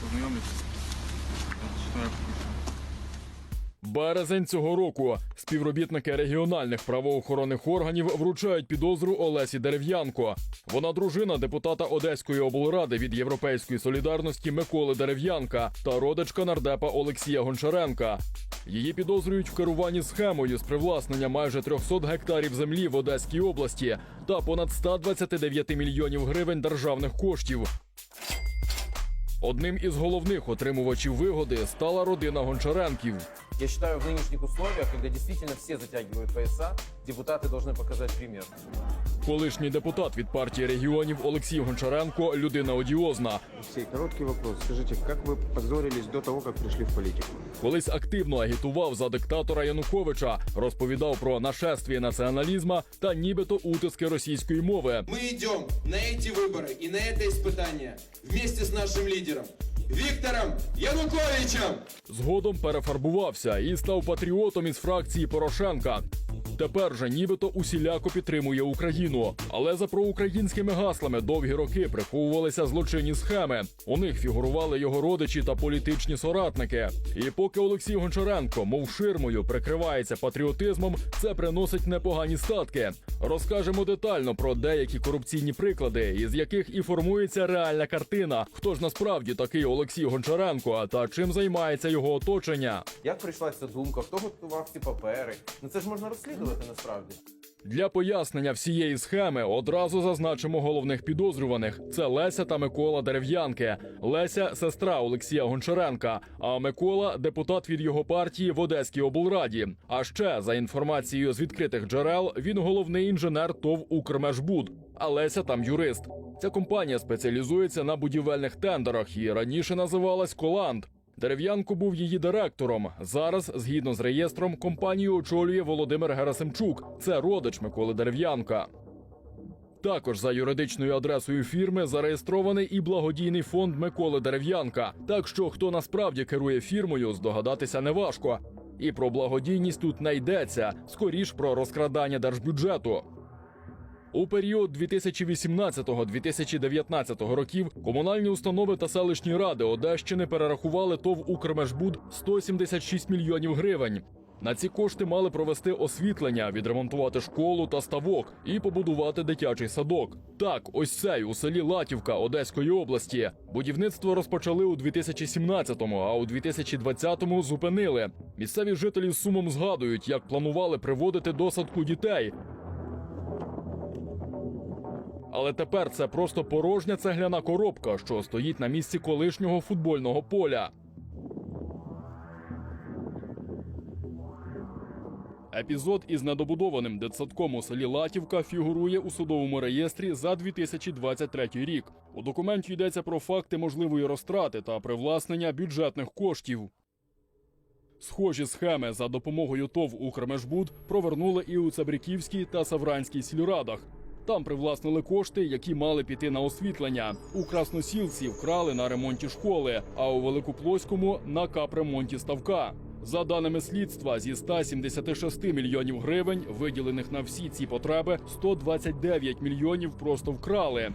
познайомитися. Березень цього року співробітники регіональних правоохоронних органів вручають підозру Олесі Дерев'янко. Вона дружина депутата Одеської облради від Європейської солідарності Миколи Дерев'янка та родичка нардепа Олексія Гончаренка. Її підозрюють в керуванні схемою з привласнення майже 300 гектарів землі в Одеській області та понад 129 мільйонів гривень державних коштів. Одним із головних отримувачів вигоди стала родина Гончаренків. Я считаю, в нынешних условиях, когда действительно все затягивают пояса, депутаты должны показать пример. Колишній депутат від партії регіонів Олексій Гончаренко людина одіозна. Алексей, короткий вопрос. Скажите, как вы позорились до того, как пришли в политику? Колись активно агітував за диктатора Януковича, розповідав про нашествие націоналізма та нібито утиски російської мови. Мы идем на эти выборы и на это испытание вместе с нашим лидером Виктором Януковичем. Згодом перефарбувався і став патріотом із фракції Порошенка. Тепер же нібито усіляко підтримує Україну, але за проукраїнськими гаслами довгі роки приховувалися злочинні схеми. У них фігурували його родичі та політичні соратники. І поки Олексій Гончаренко, мов ширмою, прикривається патріотизмом, це приносить непогані статки. Розкажемо детально про деякі корупційні приклади, із яких і формується реальна картина. Хто ж насправді такий Олексій Гончаренко та чим займається його оточення? Як прийшла ця думка, хто готував ці папери? Ну це ж можна розслідувати насправді. Для пояснення всієї схеми одразу зазначимо головних підозрюваних: це Леся та Микола Дерев'янки. Леся сестра Олексія Гончаренка, а Микола депутат від його партії в Одеській облраді. А ще за інформацією з відкритих джерел, він головний інженер ТОВ Укрмешбуд, а Леся там юрист. Ця компанія спеціалізується на будівельних тендерах і раніше називалась Коланд. Дерев'янко був її директором. Зараз, згідно з реєстром, компанію очолює Володимир Герасимчук. Це родич Миколи Дерев'янка. Також за юридичною адресою фірми зареєстрований і благодійний фонд Миколи Дерев'янка. Так що хто насправді керує фірмою, здогадатися неважко. І про благодійність тут не йдеться, скоріш про розкрадання держбюджету. У період 2018-2019 років комунальні установи та селищні ради Одещини перерахували ТОВ «Укрмешбуд» 176 мільйонів гривень. На ці кошти мали провести освітлення, відремонтувати школу та ставок і побудувати дитячий садок. Так, ось цей у селі Латівка Одеської області. Будівництво розпочали у 2017-му, а у 2020-му зупинили. Місцеві жителі з сумом згадують, як планували приводити до садку дітей. Але тепер це просто порожня цегляна коробка, що стоїть на місці колишнього футбольного поля. Епізод із недобудованим дитсадком у селі Латівка фігурує у судовому реєстрі за 2023 рік. У документі йдеться про факти можливої розтрати та привласнення бюджетних коштів. Схожі схеми за допомогою ТОВ «Укрмешбуд» провернули і у Цабриківській та Савранській сільрадах. Там привласнили кошти, які мали піти на освітлення. У Красносілці вкрали на ремонті школи, а у Великоплоському на капремонті ставка. За даними слідства, зі 176 мільйонів гривень, виділених на всі ці потреби, 129 мільйонів просто вкрали.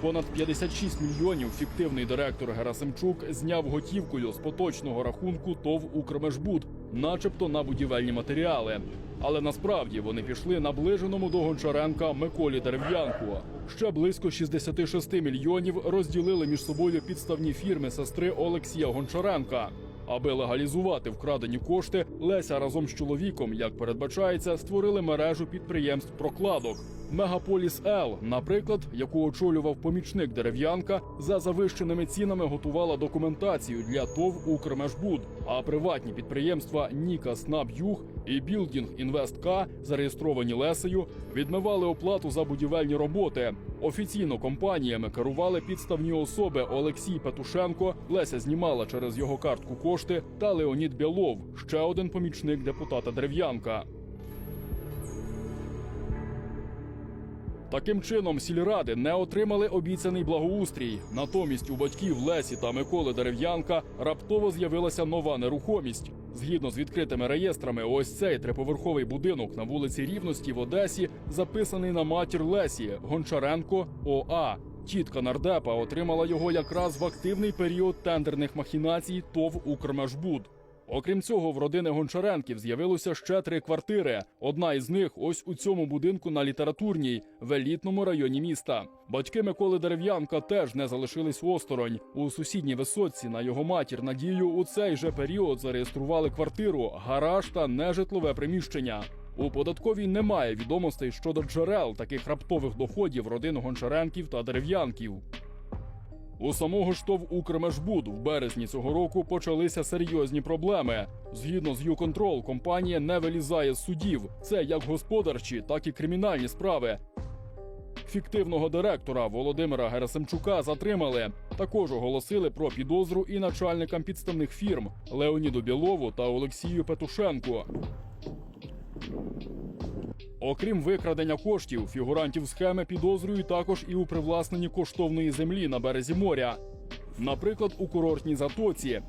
Понад 56 мільйонів фіктивний директор Герасимчук зняв готівкою з поточного рахунку ТОВ «Укрмешбуд», начебто на будівельні матеріали. Але насправді вони пішли наближеному до Гончаренка Миколі Дерев'янку. Ще близько 66 мільйонів розділили між собою підставні фірми сестри Олексія Гончаренка. Аби легалізувати вкрадені кошти, Леся разом з чоловіком, як передбачається, створили мережу підприємств прокладок. Мегаполіс Л, наприклад, яку очолював помічник дерев'янка, за завищеними цінами готувала документацію для ТОВ «Укрмешбуд», а приватні підприємства Ніка Снаб Юг і Білдінг Інвест К, зареєстровані Лесею, відмивали оплату за будівельні роботи. Офіційно компаніями керували підставні особи Олексій Петушенко, Леся знімала через його картку кошти та Леонід Білов, ще один помічник депутата Дерев'янка. Таким чином, сільради не отримали обіцяний благоустрій. Натомість у батьків Лесі та Миколи Дерев'янка раптово з'явилася нова нерухомість. Згідно з відкритими реєстрами, ось цей триповерховий будинок на вулиці Рівності в Одесі записаний на матір Лесі Гончаренко ОА. Тітка нардепа отримала його якраз в активний період тендерних махінацій ТОВ «Укрмежбуд». Окрім цього, в родини Гончаренків з'явилося ще три квартири. Одна із них ось у цьому будинку на літературній в елітному районі міста. Батьки Миколи Дерев'янка теж не залишились осторонь. У сусідній висотці на його матір Надію у цей же період зареєстрували квартиру, гараж та нежитлове приміщення. У податковій немає відомостей щодо джерел таких раптових доходів родин Гончаренків та Дерев'янків. У самого ж ТОВ «Укрмежбуд» в березні цього року почалися серйозні проблеми. Згідно з «Юконтрол», компанія не вилізає з судів. Це як господарчі, так і кримінальні справи. Фіктивного директора Володимира Герасимчука затримали. Також оголосили про підозру і начальникам підставних фірм Леоніду Білову та Олексію Петушенку. Окрім викрадення коштів, фігурантів схеми підозрюють також і у привласненні коштовної землі на березі моря. Наприклад, у курортній затоці.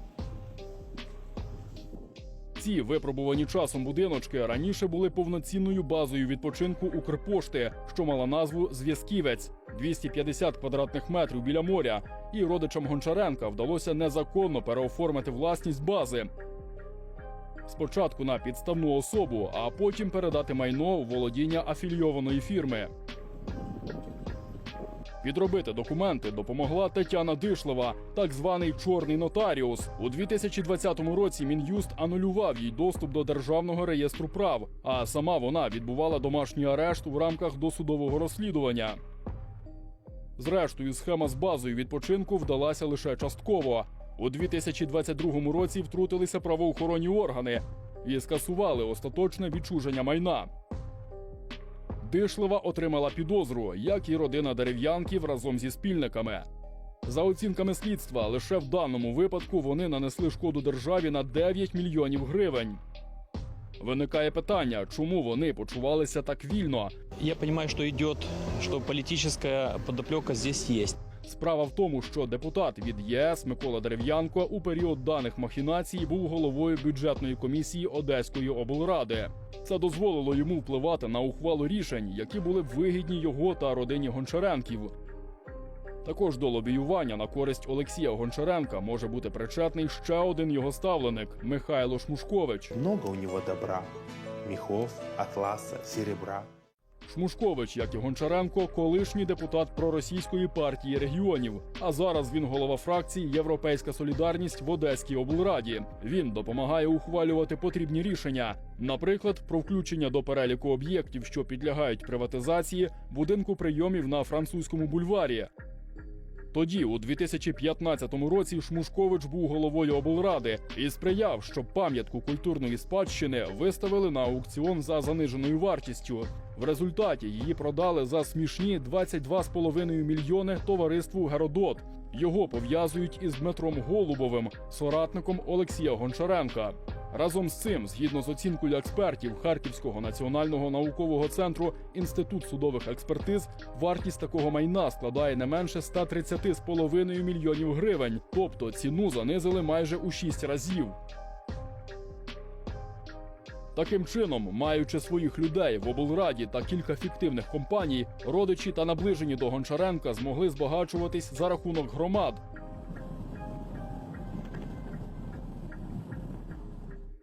Ці випробувані часом будиночки раніше були повноцінною базою відпочинку Укрпошти, що мала назву Зв'язківець 250 квадратних метрів біля моря. І родичам Гончаренка вдалося незаконно переоформити власність бази. Спочатку на підставну особу, а потім передати майно у володіння афільйованої фірми. Підробити документи допомогла Тетяна Дишлева, так званий чорний нотаріус. У 2020 році Мін'юст анулював їй доступ до державного реєстру прав, а сама вона відбувала домашній арешт у рамках досудового розслідування. Зрештою, схема з базою відпочинку вдалася лише частково. У 2022 році втрутилися правоохоронні органи і скасували остаточне відчуження майна. Дишлева отримала підозру, як і родина дерев'янків разом зі спільниками. За оцінками слідства, лише в даному випадку вони нанесли шкоду державі на 9 мільйонів гривень. Виникає питання, чому вони почувалися так вільно, Я понимаю, что идет, что политическая подоплека здесь есть. Справа в тому, що депутат від ЄС Микола Дерев'янко у період даних махінацій був головою бюджетної комісії Одеської облради. Це дозволило йому впливати на ухвалу рішень, які були вигідні його та родині Гончаренків. Також до лобіювання на користь Олексія Гончаренка може бути причетний ще один його ставленик Михайло Шмушкович. Много у него добра. Мехов, атласа, серебра. Шмушкович, як і Гончаренко, колишній депутат проросійської партії регіонів. А зараз він голова фракції Європейська Солідарність в Одеській облраді. Він допомагає ухвалювати потрібні рішення, наприклад, про включення до переліку об'єктів, що підлягають приватизації, будинку прийомів на французькому бульварі. Тоді, у 2015 році, Шмушкович був головою облради і сприяв, щоб пам'ятку культурної спадщини виставили на аукціон за заниженою вартістю. В результаті її продали за смішні 22,5 мільйони товариству Геродот. Його пов'язують із Дмитром Голубовим, соратником Олексія Гончаренка. Разом з цим, згідно з оцінкою експертів Харківського національного наукового центру Інститут судових експертиз, вартість такого майна складає не менше 130,5 мільйонів гривень, тобто ціну занизили майже у 6 разів. Таким чином, маючи своїх людей в облраді та кілька фіктивних компаній, родичі та наближені до Гончаренка змогли збагачуватись за рахунок громад.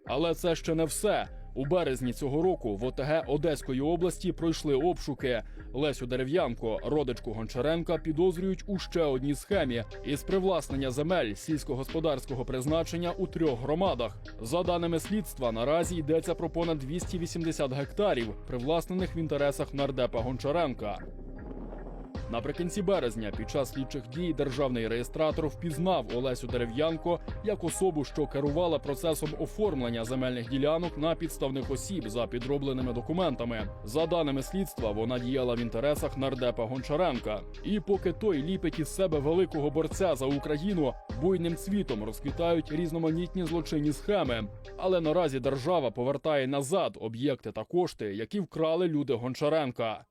Але це ще не все. У березні цього року в ОТГ Одеської області пройшли обшуки. Лесю Дерев'янко, родичку Гончаренка, підозрюють у ще одній схемі із привласнення земель сільськогосподарського призначення у трьох громадах. За даними слідства, наразі йдеться про понад 280 гектарів, привласнених в інтересах нардепа Гончаренка. Наприкінці березня, під час слідчих дій, державний реєстратор впізнав Олесю Дерев'янко як особу, що керувала процесом оформлення земельних ділянок на підставних осіб за підробленими документами. За даними слідства, вона діяла в інтересах нардепа Гончаренка. І поки той ліпить із себе великого борця за Україну, буйним цвітом розквітають різноманітні злочинні схеми. Але наразі держава повертає назад об'єкти та кошти, які вкрали люди Гончаренка.